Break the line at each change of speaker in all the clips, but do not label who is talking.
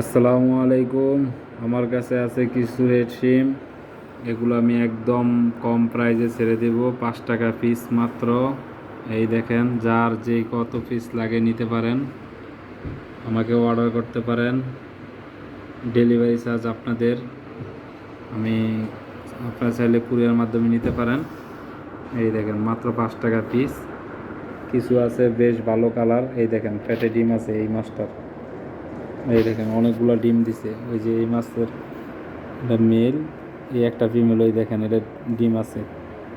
আসসালামু আলাইকুম। আমার কাছে আছে কিছু রেড সিম এগুলো আমি একদম কম প্রাইসে ছেড়ে দেব। পাঁচ টাকা পিস মাত্র। এই দেখেন, যার যে কত পিস লাগে নিতে পারেন। আমাকে অর্ডার করতে পারেন। ডেলিভারি চার্জ আপনাদের। আমি আপনারা চাইলে কুরিয়ার মাধ্যমে নিতে পারেন। এই দেখেন, মাত্র পাঁচ টাকা পিস কিছু আছে বেশ ভালো কালার এই দেখেন, ফ্যাটে ডিম আছে এই মাছটার। এই দেখেন, অনেকগুলো ডিম দিছে। ওই যে এই মাছের এটা মেল, এই একটা ফিমেল ওই দেখেন এটা ডিম আছে।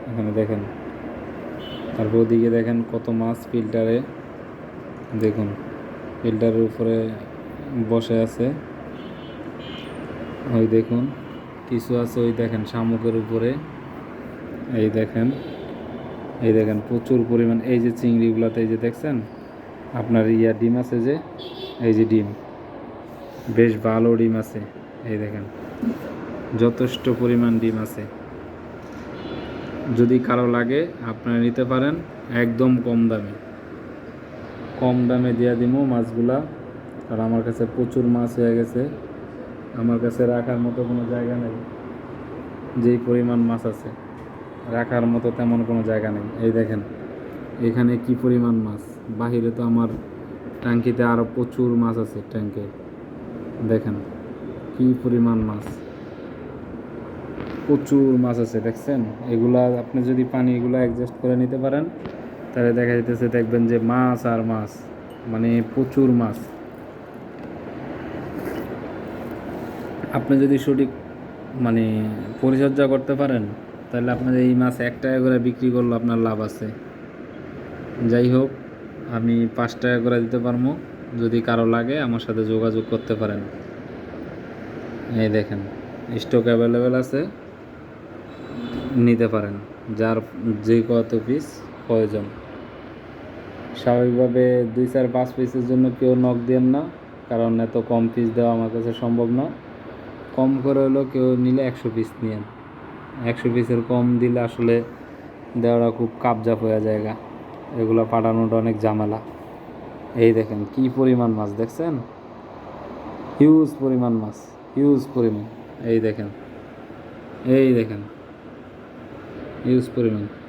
এখানে দেখেন, তারপর ওদিকে দেখেন কত মাছ ফিল্টারে। দেখুন, ফিল্টারের উপরে বসে আছে। ওই দেখুন, কিছু আছে ওই দেখেন, শামুকের উপরে। এই দেখেন এই দেখেন, প্রচুর পরিমাণ, এই যে চিংড়িগুলোতে এই যে দেখছেন, আপনার ইয়া ডিম আছে যে, এই যে ডিম। বেশ ভালো ডিম আছে। এই দেখেন, যথেষ্ট পরিমাণ ডিম আছে। যদি কারও লাগে, আপনারা নিতে পারেন একদম কম দামে। কম দামে দিয়ে দিব মাছগুলা। আর আমার কাছে প্রচুর মাছ হয়ে গেছে। আমার কাছে রাখার মতো কোনো জায়গা নেই। যেই পরিমাণ মাছ আছে, রাখার মতো তেমন কোনো জায়গা নেই। এই দেখেন, এখানে কি পরিমাণ মাছ? বাহিরে তো আমার ট্যাঙ্কিতে আরও প্রচুর মাছ আছে ট্যাঙ্কে দেখেন, কি পরিমাণ মাছ। প্রচুর মাছ আছে, দেখছেন? এগুলা আপনি যদি পানি এগুলো অ্যাডজাস্ট করে নিতে পারেন, তাহলে দেখা যেতেছে দেখবেন যে মাছ আর মাছ মানে প্রচুর মাছ। আপনি যদি সঠিক মানে পরিচর্যা করতে পারেন, তাহলে আপনার এই মাছ এক টাকা করে বিক্রি করলে আপনার লাভ আছে। যাই হোক, আমি পাঁচ টাকা করে দিতে পারব। যদি কারও লাগে আমার সাথে যোগাযোগ করতে পারেন। এই দেখেন স্টক অ্যাভেলেবেল আছে, নিতে পারেন। যার যে কত পিস প্রয়োজন। স্বাভাবিকভাবে দুই চার পাঁচ পিসের জন্য কেউ নক দেন না, কারণ এত কম পিস দেওয়া আমার কাছে সম্ভব না। কম করে হলেও কেউ নিলে একশো পিস নিয়েন। একশো পিসের কম দিলে আসলে দেওয়াটা খুব কাবজাপ হয়ে জায়গা এগুলো পাঠানোটা অনেক ঝামেলা। এই দেখেন, কি পরিমাণ মাছ দেখছেন? হিউজ পরিমাণ মাছ হিউজ পরিমাণ। এই দেখেন এই দেখেন হিউজ পরিমাণ।